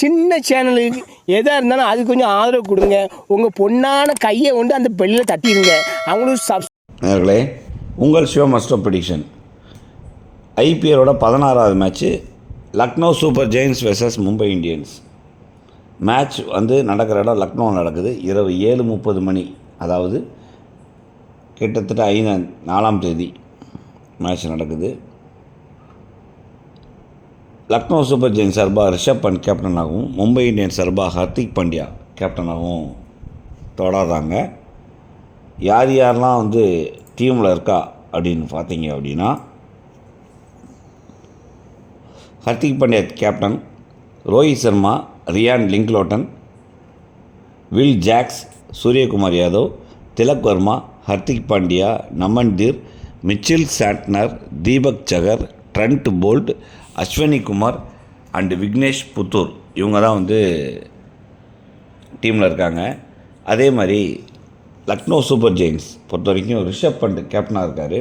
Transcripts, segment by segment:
சின்ன சேனலுக்கு எதாக இருந்தாலும் அது கொஞ்சம் ஆதரவு கொடுங்க. உங்கள் பொண்ணான கையை கொண்டு அந்த பெல்லில் தட்டிடுங்க அவங்களும் சப் நேர்களே உங்கள் சிவ மஸ்டர் ப்ரிடிக்ஷன். ஐபிஎலோட பதினாறாவது match Lucknow super giants versus Mumbai Indians. Match வந்து நடக்கிற இடம் லக்னோ நடக்குது. இரவு ஏழு முப்பது மணி அதாவது கிட்டத்தட்ட ஐந்து நாலாம் தேதி மேட்ச் நடக்குது. லக்னோ சூப்பர் ஜெயின் சார்பாக ரிஷப் பண்ட் கேப்டனாகவும் மும்பை இந்தியன்ஸ் சார்பாக ஹர்திக் பாண்டியா கேப்டனாகவும் தொடர்றாங்க யார் யாரெல்லாம் வந்து டீமில் இருக்கா அப்படின்னு பார்த்தீங்க அப்படின்னா Hardik Pandya captain Rohit Sharma Ryan Rickelton Will Jacks Suryakumar Yadav Tilak Varma Hardik Pandya Naman Dhir Mitchell Santner Deepak சகர் Trent Boult Ashwani Kumar and Vignesh Puthur இவங்க தான் வந்து டீமில் இருக்காங்க. அதே மாதிரி லக்னோ சூப்பர் ஜெயின்ஸ் பொறுத்த வரைக்கும் ரிஷப் பண்ட் கேப்டனாக இருக்கார்.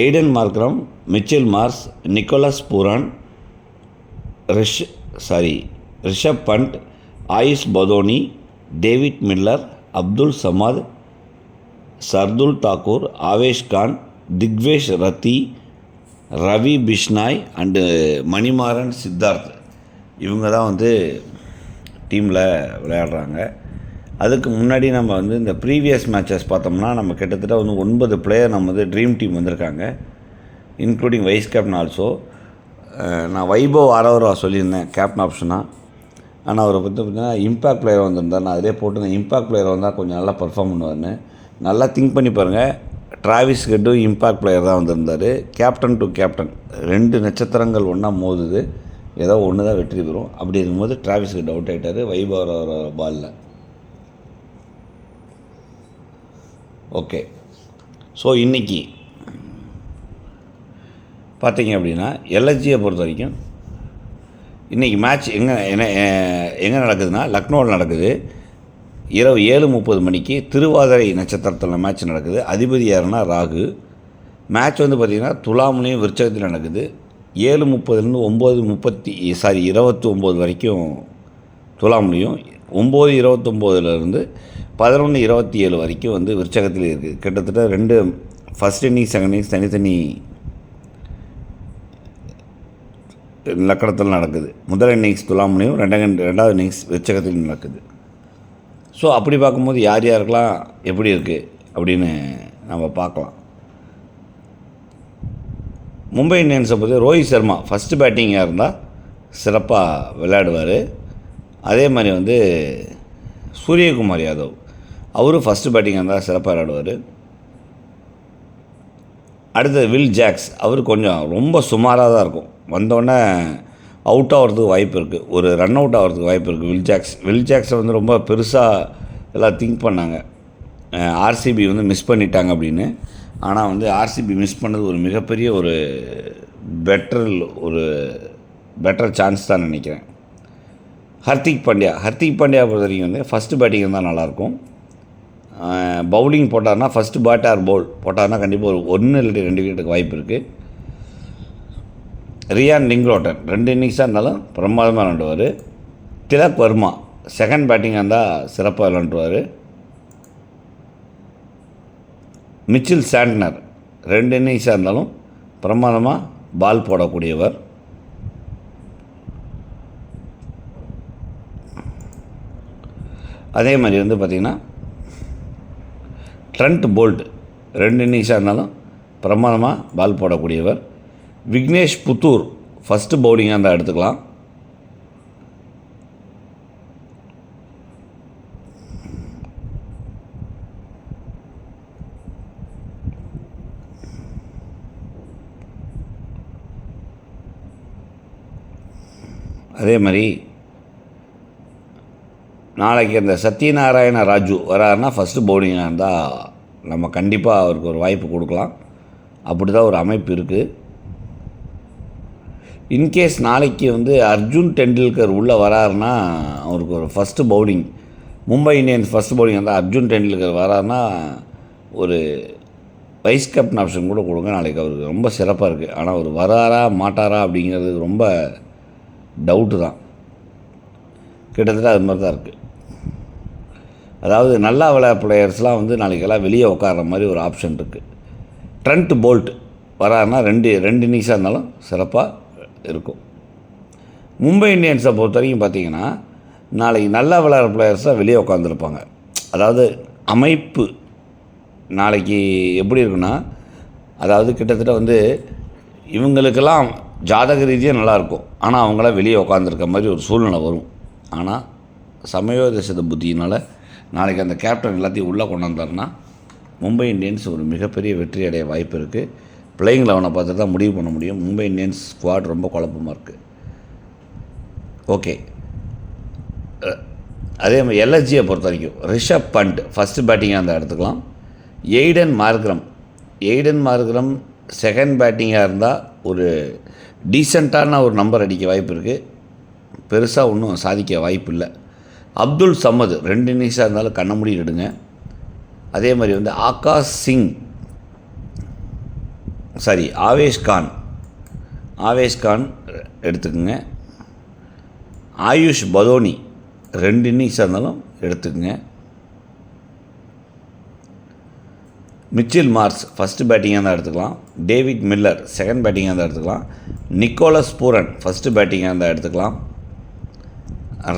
Aiden Markram Mitchell Marsh Nicholas Pooran Rish sorry Rishabh Pant Ayush Badoni David Miller Abdul Samad Shardul Thakur Avesh Khan Digvesh Rathi Ravi Bishnoi and Manimaran Siddharth. இவங்க தான் வந்து டீமில் விளையாடுறாங்க. அதுக்கு முன்னாடி நம்ம வந்து இந்த ப்ரீவியஸ் மேட்சஸ் பார்த்தோம்னா நம்ம கிட்டத்தட்ட வந்து ஒன்பது பிளேயர் நம்ம வந்து ட்ரீம் டீம் வந்திருக்காங்க. இன்க்ளூடிங் வைஸ் கேப்டன் ஆல்சோ நான் வைபவ் ஆரவரா சொல்லியிருந்தேன் கேப்டன் ஆப்ஷனாக ஆனால் அவரை பற்றி பார்த்தீங்கன்னா இம்பாக்ட் பிளேயர் வந்திருந்தார் நான் அதிலே போட்டு இம்பாக்ட் பிளேயர் வந்தால் கொஞ்சம் நல்லா பர்ஃபார்ம் பண்ணுவார்னு நல்லா திங்க் பண்ணி பாருங்கள் டிராவிஸ் கெட்டும் இம்பாக்ட் பிளேயர் தான் வந்திருந்தார். கேப்டன் டு கேப்டன் ரெண்டு நட்சத்திரங்கள் ஒன்றா மோதுது. ஏதோ ஒன்று தான் வெற்றி பெறும். அப்படி இருக்கும்போது டிராவிஸ் கெட் அவுட் ஆகிட்டார் வைபவர் பாலில் ஓகே ஸோ இன்றைக்கி பார்த்தீங்க அப்படின்னா எல்எஸ்ஜியை பொறுத்த வரைக்கும் இன்றைக்கி மேட்ச் எங்கே என்ன எங்கே நடக்குதுன்னா லக்னோவில் நடக்குது. இரவு ஏழு முப்பது மணிக்கு திருவாதிரை நட்சத்திரத்தில் மேட்ச் நடக்குது. அதிபதி யாருன்னா ராகு. மேட்ச் வந்து பார்த்திங்கன்னா துலாமுலையும் விருச்சகத்தில் நடக்குது. ஏழு முப்பதுலேருந்து ஒம்பது முப்பத்தி சாரி இருபத்தி ஒம்பது வரைக்கும் துலாமுலையும் ஒம்பது இருபத்தொம்போதுலேருந்து பதினொன்று இருபத்தி ஏழு வரைக்கும் வந்து விருச்சகத்தில் இருக்குது. கிட்டத்தட்ட ரெண்டு ஃபஸ்ட் இன்னிங்ஸ் செகண்ட் இன்னிங்ஸ் தனித்தனி லக்கணத்தில் நடக்குது. முதல் இன்னிங்ஸ் துலாமுனையும் ரெண்டாம் ரெண்டாவது இன்னிங்ஸ் விருச்சகத்தில் நடக்குது. ஸோ அப்படி பார்க்கும்போது யார் யாருக்கெல்லாம் எப்படி இருக்குது அப்படின்னு நம்ம பார்க்கலாம். மும்பை இந்தியன்ஸை பற்றி ரோஹித் சர்மா ஃபஸ்ட்டு பேட்டிங்காக இருந்தால் சிறப்பாக விளையாடுவார். அதே மாதிரி வந்து சூரியகுமார் யாதவ் அவரும் ஃபஸ்ட்டு பேட்டிங்காக இருந்தால் சிறப்பாக விளையாடுவார். அடுத்தது வில் ஜாக்ஸ் அவர் கொஞ்சம் ரொம்ப சுமாராக தான் இருக்கும். வந்தோடனே அவுட் ஆகிறதுக்கு வாய்ப்பு இருக்குது ஒரு ரன் அவுட் ஆகிறதுக்கு வாய்ப்பு இருக்குது வில் வில்ஜாக்ஸை வில் வந்து ரொம்ப பெருசாக எல்லாம் திங்க் பண்ணாங்க. ஆர்சிபி வந்து மிஸ் பண்ணிட்டாங்க அப்படின்னு. ஆனால் வந்து ஆர்சிபி மிஸ் பண்ணது ஒரு மிகப்பெரிய ஒரு பெட்டர் ஒரு பெட்டர் சான்ஸ் தான் நினைக்கிறேன். ஹர்திக் பாண்டியா ஹர்திக் பாண்டியா பொறுத்த வரைக்கும் வந்து ஃபஸ்ட்டு பேட்டிங் தான் நல்லாயிருக்கும் பவுலிங் போட்டார்னா ஃபஸ்ட்டு பேட் ஆர் பவுல் போட்டார்னா கண்டிப்பாக ஒரு ஒன்று இல்லாட்டி ரெண்டு விக்கெட்டுக்கு வாய்ப்பு இருக்குது ரியான் லிங்க்லோட்டன். ரெண்டு இன்னிங்ஸாக இருந்தாலும் பிரமாதமாக விளாண்டுவார். திலக் வர்மா செகண்ட் பேட்டிங்காக இருந்தால் சிறப்பாக விளாண்டுவார் மிச்சில் சாண்ட்னர் ரெண்டு இன்னிங்ஸாக இருந்தாலும் பிரமாதமாக பால் போடக்கூடியவர். அதே மாதிரி வந்து பார்த்திங்கன்னா ட்ரண்ட் போல்ட் ரெண்டு இன்னிங்ஸாக இருந்தாலும் பிரமாதமாக பால் போடக்கூடியவர். விக்னேஷ் புத்தூர் ஃபஸ்ட்டு பவுலிங்காக இருந்தால் எடுத்துக்கலாம். அதே மாதிரி நாளைக்கு அந்த சத்யநாராயண ராஜு வராருன்னா ஃபஸ்ட்டு பவுலிங்காக இருந்தால் நம்ம கண்டிப்பாக அவருக்கு ஒரு வாய்ப்பு கொடுக்கலாம். அப்படி தான் ஒரு அமைப்பு இருக்குது இன்கேஸ் நாளைக்கு வந்து அர்ஜுன் டெண்டுல்கர் உள்ளே வராருன்னா அவருக்கு ஒரு first bowling Mumbai Indians first bowling வந்து அர்ஜுன் டெண்டுல்கர் வராருன்னா ஒரு வைஸ் கேப்டன் ஆப்ஷன் கூட கொடுங்க. நாளைக்கு அவருக்கு ரொம்ப சிறப்பாக இருக்குது ஆனால் அவர் வராரா மாட்டாரா அப்படிங்கிறது ரொம்ப டவுட்டு தான். கிட்டத்தட்ட அது மாதிரி தான் இருக்குது அதாவது நல்லா விளையாட பிளேயர்ஸ்லாம் வந்து நாளைக்கெல்லாம் வெளியே உட்கார்ற மாதிரி ஒரு ஆப்ஷன் இருக்குது ட்ரெண்ட் போல்ட் வராருன்னா ரெண்டு ரெண்டு இன்னிங்ஸாக இருந்தாலும் சிறப்பாக இருக்கும். மும்பை இந்தியன்ஸை பொறுத்த வரைக்கும் பார்த்தீங்கன்னா நாளைக்கு நல்லா விளையாடுற பிளேயர்ஸாக வெளியே உட்காந்துருப்பாங்க அதாவது அமைப்பு நாளைக்கு எப்படி இருக்குன்னா அதாவது கிட்டத்தட்ட வந்து இவங்களுக்கெல்லாம் ஜாதக ரீதியாக நல்லாயிருக்கும் ஆனால் அவங்களாம் வெளியே உட்காந்துருக்க மாதிரி ஒரு சூழ்நிலை வரும். ஆனால் சமயோதசத புத்தியினால் நாளைக்கு அந்த கேப்டன் எல்லாத்தையும் உள்ளே கொண்டு வந்தாருன்னா மும்பை இந்தியன்ஸ் ஒரு மிகப்பெரிய வெற்றி அடைய வாய்ப்பு இருக்குது பிளேயிங் லெவனை பார்த்து தான் முடிவு பண்ண முடியும். மும்பை இந்தியன்ஸ் ஸ்குவாட் ரொம்ப குழப்பமாக இருக்குது ஓகே அதே மாதிரி எல்எஸ்ஜியை பொறுத்த வரைக்கும் ரிஷப் பண்ட் ஃபஸ்ட்டு பேட்டிங்காக இருந்தால் எடுத்துக்கலாம். Aiden Markram Aiden Markram second பேட்டிங்காக இருந்தால் ஒரு டீசெண்டான ஒரு நம்பர் அடிக்க வாய்ப்பு இருக்குது பெருசாக ஒன்றும் சாதிக்க வாய்ப்பு இல்லை. அப்துல் சம்மது ரெண்டு இன்னிங்ஸாக இருந்தாலும் கண்ண மூடி எடுங்க. அதே மாதிரி வந்து ஆகாஷ் சிங் சாரி ஆவேஷ்கான் ஆவேஷ்கான் எடுத்துக்கோங்க. ஆயுஷ் பதோனி ரெண்டு இன்னிங்ஸாக இருந்தாலும் எடுத்துக்கோங்க. மிச்சில் மார்ஸ் ஃபஸ்ட்டு பேட்டிங்காக தான் எடுத்துக்கலாம். டேவிட் மில்லர் செகண்ட் பேட்டிங்காக தான் எடுத்துக்கலாம். நிக்கோலஸ் பூரன் ஃபஸ்ட்டு பேட்டிங்காக இருந்தால் எடுத்துக்கலாம்.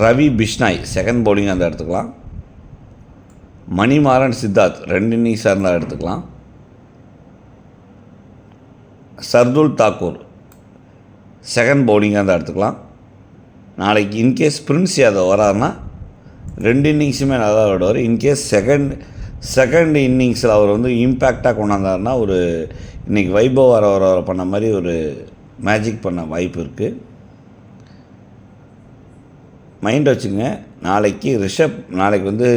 ரவி பிஷ்னாய் செகண்ட் பவுலிங்காக இருந்தால் எடுத்துக்கலாம். மணிமாறன் சித்தார்த் ரெண்டு இன்னிங்ஸாக இருந்தால் எடுத்துக்கலாம். சர்துல் தாக்கூர். செகண்ட் பவுலிங்காக இருந்தால் எடுத்துக்கலாம். நாளைக்கு இன்கேஸ் பிரின்ஸ் யாதவ் வராருன்னா ரெண்டு இன்னிங்ஸுமே நல்லா விடுவார். இன்கேஸ் செகண்ட் செகண்ட் இன்னிங்ஸில் அவர் வந்து இம்பேக்டாக கொண்டாந்தாருன்னா ஒரு இன்றைக்கி வைபவ் வர வர வர பண்ண மாதிரி ஒரு மேஜிக் பண்ண வாய்ப்பு இருக்குது மைண்ட் வச்சுங்க நாளைக்கு ரிஷப் நாளைக்கு வந்து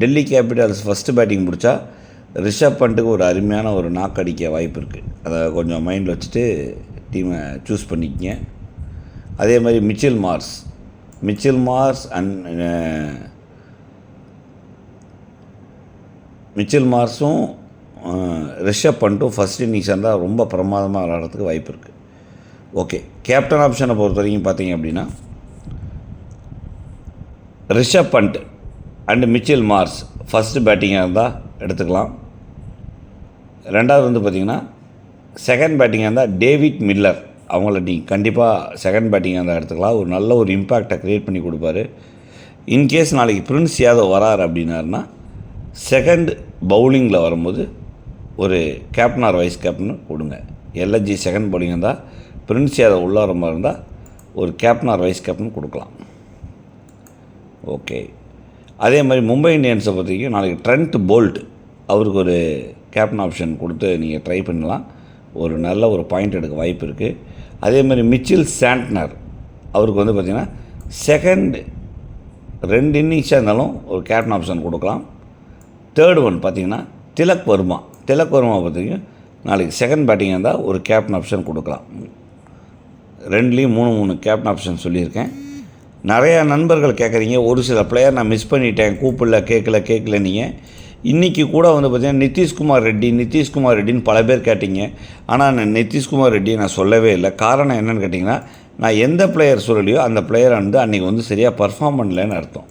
டெல்லி கேபிட்டல்ஸ் ஃபஸ்ட்டு பேட்டிங் பிடிச்சா ரிஷப் பண்ணிட்டுக்கு ஒரு அருமையான ஒரு நாக் அடிக்க வாய்ப்பு இருக்குது அதை கொஞ்சம் மைண்டில் வச்சுட்டு டீமை சூஸ் பண்ணிக்கங்க. அதே மாதிரி Mitchell Marsh. Mitchell Marsh and Mitchell மார்ஸும் Rishabh பண்ணிட்டும் ஃபஸ்ட் இன்னிங்ஸ் இருந்தால் ரொம்ப பிரமாதமாக விளாட்றதுக்கு வாய்ப்பு இருக்குது ஓகே கேப்டன் ஆப்ஷனை பொறுத்த வரைக்கும் பார்த்தீங்க அப்படின்னா Rishabh Pant and Mitchell Marsh. First பேட்டிங்காக இருந்தால் எடுத்துக்கலாம். ரெண்டாவது வந்து பார்த்திங்கன்னா செகண்ட் பேட்டிங்காக இருந்தால் டேவிட் மில்லர். அவங்கள நீ கண்டிப்பாக செகண்ட் பேட்டிங்காக இருந்தால் எடுத்துக்கலாம். ஒரு நல்ல ஒரு இம்பேக்டை க்ரியேட் பண்ணி கொடுப்பாரு. இன்கேஸ் நாளைக்கு பிரின்ஸ் யாதவ் வரார் அப்படின்னாருன்னா செகண்ட் பவுலிங்கில் வரும்போது ஒரு கேப்டன் ஆர் வைஸ் கேப்டன் கொடுங்க. எல்எஸ்ஜி செகண்ட் பவுலிங் இருந்தால் பிரின்ஸ் யாதவ் உள்ளார மாதிரி இருந்தால் ஒரு கேப்டன் ஆர் வைஸ் கேப்டன் கொடுக்கலாம். ஓகே அதே மாதிரி மும்பை இந்தியன்ஸை பொறுத்த வரைக்கும் நாளைக்கு ட்ரெண்ட் போல்ட் அவருக்கு ஒரு கேப்டன் ஆப்ஷன் கொடுத்து நீங்கள் ட்ரை பண்ணலாம். ஒரு நல்ல ஒரு பாயிண்ட் எடுக்க வாய்ப்பு இருக்குது அதே மாதிரி மிச்சில் சாண்ட்னர் அவருக்கு வந்து பார்த்திங்கன்னா செகண்ட் ரெண்டு இன்னிங்ஸாக இருந்தாலும் ஒரு கேப்டன் ஆப்ஷன் கொடுக்கலாம். தேர்ட் ஒன் பார்த்தீங்கன்னா திலக் வர்மா. திலக் வர்மா பார்த்திங்கன்னா நாளைக்கு செகண்ட் பேட்டிங்காக இருந்தால் ஒரு கேப்டன் ஆப்ஷன் கொடுக்கலாம். ரெண்டுலேயும் மூணு மூணு கேப்டன் ஆப்ஷன் சொல்லியிருக்கேன். நிறையா நண்பர்கள் கேட்குறீங்க ஒரு சில பிளேயர் நான் மிஸ் பண்ணிட்டேன். கூப்பிடல கேட்கல கேட்கல நீங்கள் இன்றைக்கி கூட வந்து பார்த்தீங்கன்னா நிதிஷ்குமார் ரெட்டி நிதிஷ்குமார் ரெட்டின்னு பல பேர் கேட்டிங்க. ஆனால் நான் நிதிஷ்குமார் ரெட்டியை நான் சொல்லவே இல்லை. காரணம் என்னன்னு கேட்டிங்கன்னா நான் எந்த பிளேயர் சொல்லலையோ அந்த பிளேயர் வந்து அன்றைக்கி வந்து சரியாக பர்ஃபார்ம் பண்ணலன்னு அர்த்தம்.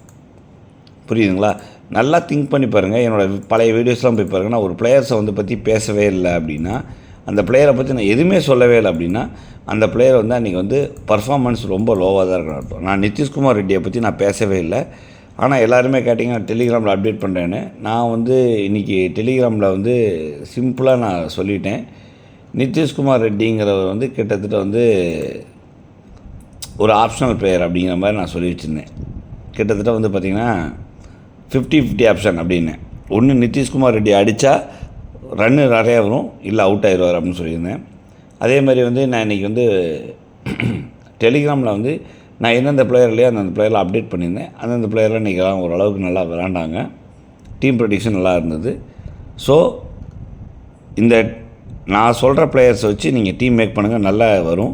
புரியுதுங்களா? நல்லா திங்க் பண்ணி பாருங்கள் என்னோடய பழைய வீடியோஸ்லாம் போய் பாருங்கள் நான் ஒரு பிளேயர்ஸை வந்து பற்றி பேசவே இல்லை அப்படின்னா அந்த பிளேயரை பற்றி நான் எதுவுமே சொல்லவே இல்லை அப்படின்னா அந்த பிளேயர் வந்து அன்றைக்கி வந்து பர்ஃபார்மன்ஸ் ரொம்ப லோவாக தான் இருக்கணும் அர்த்தம். நான் நிதிஷ்குமார் ரெட்டியை பற்றி நான் பேசவே இல்லை. ஆனால் எல்லாருமே கேட்டிங்கன்னா டெலிகிராமில் அப்டேட் பண்ணுறேன்னு நான் வந்து இன்றைக்கி டெலிகிராமில் வந்து சிம்பிளாக நான் சொல்லிட்டேன். நிதிஷ்குமார் ரெட்டிங்கிறவர் வந்து கிட்டத்தட்ட வந்து ஒரு ஆப்ஷனல் பிளேயர் அப்படிங்கிற மாதிரி நான் சொல்லி வச்சுருந்தேன். கிட்டத்தட்ட வந்து பார்த்திங்கன்னா ஃபிஃப்டி ஃபிஃப்டி ஆப்ஷன் அப்படின்னு. ஒன்று நிதிஷ்குமார் ரெட்டி அடித்தா ரன்னு நிறையா வரும். இல்லை அவுட் ஆயிடுவார் அப்படின்னு சொல்லியிருந்தேன். அதே மாதிரி வந்து நான் இன்றைக்கி வந்து டெலிகிராமில் வந்து நான் எந்தெந்த பிளேயர் அந்தந்த பிளேயரில் அப்டேட் பண்ணியிருந்தேன். அந்தந்த பிளேயரில் இன்றைக்கெல்லாம் ஓரளவுக்கு நல்லா விளாண்டாங்க டீம் ப்ரொடிக்ஷன் நல்லா இருந்தது. ஸோ இந்த நான் சொல்கிற பிளேயர்ஸை வச்சு நீங்கள் டீம் மேக் பண்ணுங்கள் நல்லா வரும்.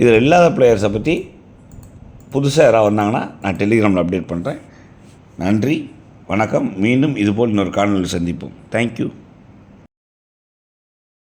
இதில் இல்லாத பிளேயர்ஸை பற்றி புதுசாக யாராவது வந்தாங்கன்னா நான் டெலிகிராமில் அப்டேட் பண்ணுறேன் நன்றி வணக்கம். மீண்டும் இதுபோல் இன்னொரு காணொலியில் சந்திப்போம். தேங்க்யூ